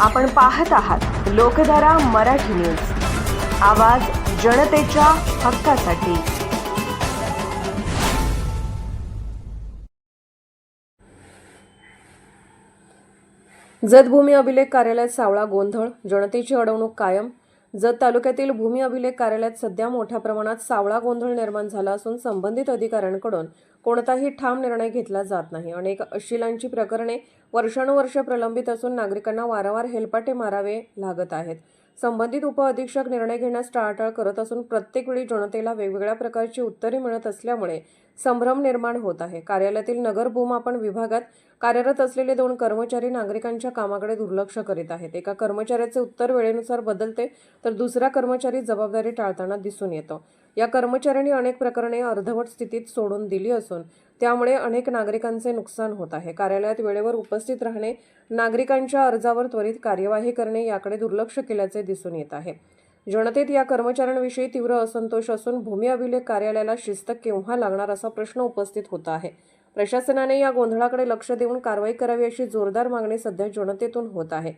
आपण पाहत आहात लोकधारा मराठी न्यूज. आवाज जनतेच्या हक्कासाठी. जतभूमी अभिलेख कार्यालयात सावळा गोंधळ जनतेची अडवणूक कायम जत तालुक्यातील भूमी अभिलेख कार्यालयात सध्या मोठ्या प्रमाणात सावळा गोंधळ निर्माण झाला असून संबंधित अधिकाऱ्यांकडून कोणताही ठाम निर्णय घेतला जात नाही. अनेक अशिलांची प्रकरणे वर्षानुवर्ष प्रलंबित असून नागरिकांना वारंवार हेलपाटे मारावे लागत आहेत. संबंधित उपअधीक्षक निर्णय घेण्यास टाळाटाळ करत असून प्रत्येक वेळी जनतेला वेगवेगळ्या प्रकारची उत्तरे मिळत असल्यामुळे संभ्रम निर्माण होत आहे. कार्यालयातील नगर भूमापन विभागात कार्यरत असलेले दोन कर्मचारी नागरिकांच्या कामाकडे दुर्लक्ष करीत आहेत. एका कर्मचाऱ्याचे उत्तर वेळेनुसार बदलते तर दुसरा कर्मचारी जबाबदारी टाळताना दिसून येतो. या कर्मचाऱ्यांनी अनेक प्रकरणे अर्धवट स्थितीत सोडून दिली असून त्यामुळे अनेक नागरिकांचे नुकसान होत आहे. कार्यालयात वेळेवर उपस्थित राहणे नागरिकांच्या अर्जावर त्वरित कार्यवाही करणे याकडे दुर्लक्ष केल्याचे दिसून येत आहे. जनतेत या कर्मचाऱ्यांविषयी तीव्र असंतोष असून भूमी अभिलेख कार्यालयाला शिस्त केव्हा लागणार असा प्रश्न उपस्थित होत आहे. प्रशासनाने या गोंधळाकडे लक्ष देऊन कारवाई करावी अशी जोरदार मागणी सध्या जनतेतून होत आहे.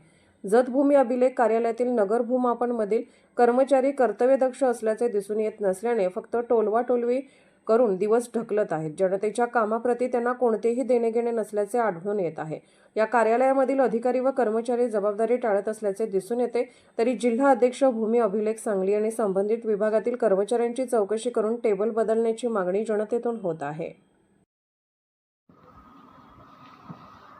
जतभूमी अभिलेख कार्यालयातील नगर भूमापनमधील कर्मचारी कर्तव्यदक्ष असल्याचे दिसून येत नसल्याने फक्त टोलवा टोलवी करून दिवस ढकलत आहेत. जनतेच्या कामाप्रती त्यांना कोणतेही देणेघेणे नसल्याचे आढळून येत आहे. या कार्यालयामधील अधिकारी व कर्मचारी जबाबदारी टाळत असल्याचे दिसून येते. तरी जिल्हा अध्यक्ष भूमी अभिलेख सांगली आणि संबंधित विभागातील कर्मचाऱ्यांची चौकशी करून टेबल बदलण्याची मागणी जनतेतून होत आहे.